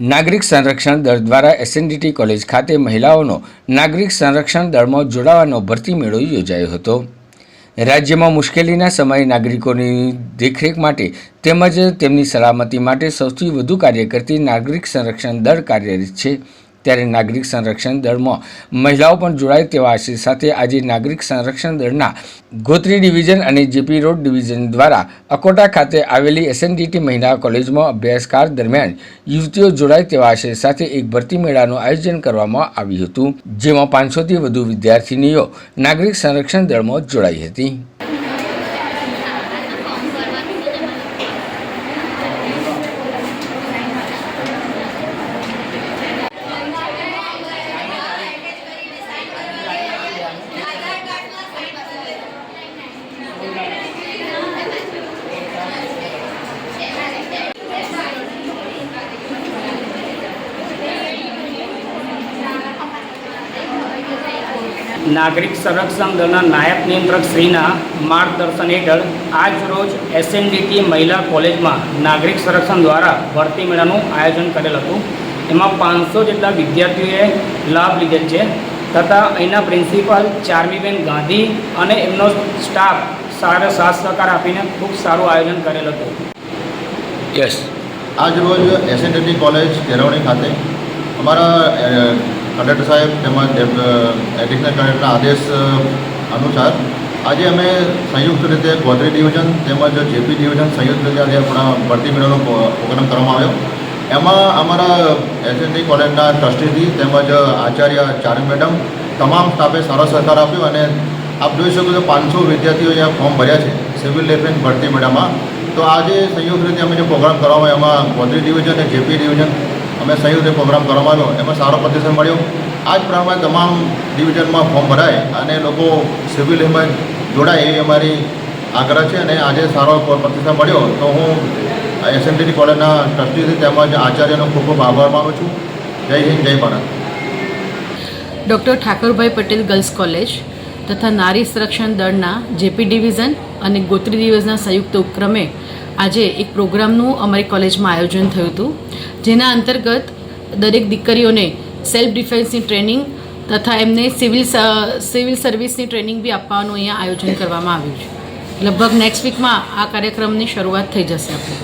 નાગરિક સંરક્ષણ દળ દ્વારા એસએનડીટી કોલેજ ખાતે મહિલાઓનો નાગરિક સંરક્ષણ દળમાં જોડાવાનો ભરતી મેળો યોજાયો હતો. રાજ્યમાં મુશ્કેલીના સમયે નાગરિકોની દેખરેખ માટે તેમજ તેમની સલામતી માટે સૌથી વધુ કાર્ય કરતી નાગરિક સંરક્ષણ દળ કાર્યરત છે. ત્યારે નાગરિક સંરક્ષણ દળમાં મહિલાઓ પણ જોડાય તેવા આશય સાથે આજે નાગરિક સંરક્ષણ દળના ગોત્રી ડિવિઝન અને જેપી રોડ ડિવિઝન દ્વારા અકોટા ખાતે આવેલી એસએનડીટી મહિલા કોલેજમાં અભ્યાસકાર દરમિયાન યુવતીઓ જોડાય તેવા આશય સાથે એક ભરતી મેળાનું આયોજન કરવામાં આવ્યું હતું, જેમાં પાંચસોથી વધુ વિદ્યાર્થિનીઓ નાગરિક સંરક્ષણ દળમાં જોડાઈ હતી. નાગરિક સંરક્ષણ દળના નાયબ નિયંત્રક શ્રીના માર્ગદર્શન હેઠળ આજ રોજ એસએનડીટી મહિલા કોલેજમાં નાગરિક સંરક્ષણ દ્વારા ભરતી મેળાનું આયોજન કરેલ હતું. એમાં પાંચસો જેટલા વિદ્યાર્થીઓએ લાભ લીધેલ છે તથા અહીંના પ્રિન્સિપાલ ચાર્મીબેન ગાંધી અને એમનો સ્ટાફ સારો સાથ સહકાર આપીને ખૂબ સારું આયોજન કરેલ હતું. યસ આજ રોજ એસએનડીટી કોલેજ કેરવણી ખાતે અમારા કલેક્ટર સાહેબ તેમજ એડિશનલ કલેક્ટરના આદેશ અનુસાર આજે અમે સંયુક્ત રીતે ગોધરી ડિવિઝન તેમજ જેપી ડિવિઝન સંયુક્ત રીતે આજે આપણા ભરતી મેળાનો પ્રોગ્રામ કરવામાં આવ્યો. એમાં અમારા એસએનડી કોલેજના ટ્રસ્ટીથી તેમજ આચાર્ય ચારુ મેડમ તમામ સ્ટાફે સારો સહકાર આપ્યો અને આપ જોઈ શકો છો પાંચસો વિદ્યાર્થીઓ અહીંયા ફોર્મ ભર્યા છે સિવિલ ડિફેન્સ ભરતી મેળામાં. તો આજે સંયુક્ત રીતે અમે જે પ્રોગ્રામ કરવામાં એમાં ગોધરી ડિવિઝન અને જેપી ડિવિઝન અમે સંયુક્ત પ્રોગ્રામ આવ્યો એમાં સારો પ્રતિસાદ મળ્યો. આ જ પ્રમાણે તમામ ડિવિઝનમાં ફોર્મ ભરાય અને લોકો સિવિલ એમાં જોડાય એવી અમારી આગ્રહ છે અને આજે સારો પ્રતિસાદ મળ્યો. તો હું એસએનડીટી કોલેજના ટ્રસ્ટીથી તેમજ આચાર્યનો ખૂબ ખૂબ આભાર માનું છું. જય હિન્દ, જય Bharat. Doctor Thakarbhai Patel girls college તથા નારી સંરક્ષણ દળના જેપી ડિવિઝન અને ગોત્રી ડિવિઝનના સંયુક્ત ઉપક્રમે આજે એક પ્રોગ્રામનું અમારી કોલેજમાં આયોજન થયું હતું. જેના અંતર્ગત દરેક દીકરીઓને સેલ્ફ ડિફેન્સની ટ્રેનિંગ તથા એમને સિવિલ સિવિલ સર્વિસની ટ્રેનિંગ બી આપવાનું અહીંયા આયોજન કરવામાં આવ્યું છે. લગભગ નેક્સ્ટ વીકમાં આ કાર્યક્રમની શરૂઆત થઈ જશે. આપણે